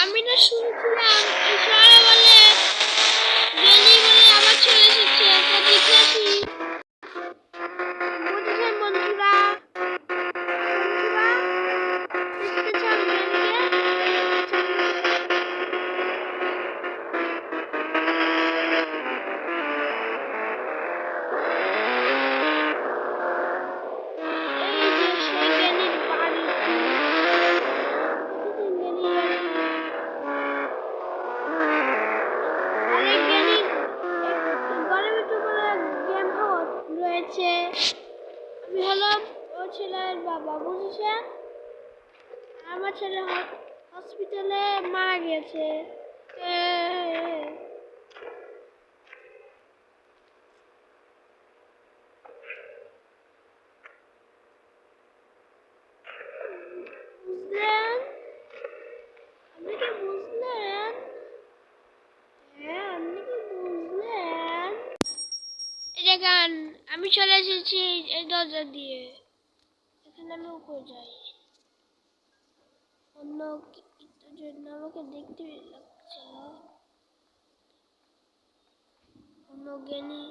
আমি না শুনছিলাম বলে রয়েছে আমি হলাম ও ছেলের বাবা বুঝেছেন? আমার ছেলে হসপিটালে মারা এ, বুঝলেন? আপনি কি বুঝলেন হ্যাঁ আপনি কি বুঝলেন এই আমি চলে এসেছি এই দরজা দিয়ে। এখানে আমি উপরে যাই। অন্য জন্য আমাকে দেখতে লাগছে অন্য জ্ঞানী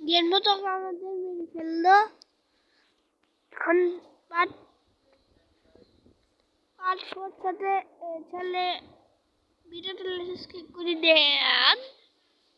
গেম আমাদের মেরে ফেলল। এখন পার্ট পার্ট ফোর সাথে চলে ভিডিওটা শেষ করে দে